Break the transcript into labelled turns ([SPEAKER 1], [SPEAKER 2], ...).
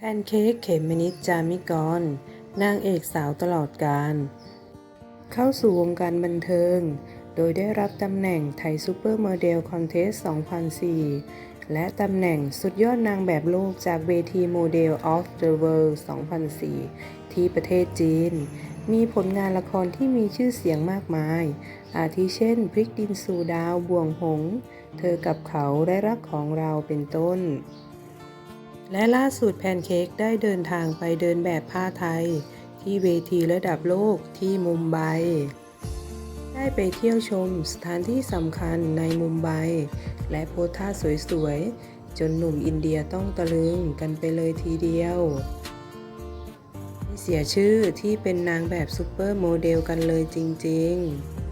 [SPEAKER 1] แพนเค้กเขมนิดจามิกร นางเอกสาวตลอดการ เข้าสู่วงการบันเทิง โดยได้รับตำแหน่งไทยซูเปอร์โมเดลคอนเทส 2004 และตำแหน่งสุดยอดนางแบบโลกจากเวทีโมเดล of the World 2004 ที่ประเทศจีน มีผลงานละครที่มีชื่อเสียงมากมาย อาทิเช่น พริกดินสู่ดาว บ่วงหง เธอกับเขาได้รักของเราเป็นต้น และล่าสุดแพนเค้กได้เดินทางไปเดินแบบผ้าไทย ที่เวทีระดับโลกที่มุมไบ ได้ไปเที่ยวชมสถานที่สำคัญในมุมไบ และโพสท่าสวยๆ จนหนุ่มอินเดียต้องตะลึงกันไปเลยทีเดียวไม่เสียชื่อที่เป็นนางแบบซูเปอร์โมเดลกันเลยจริง ๆ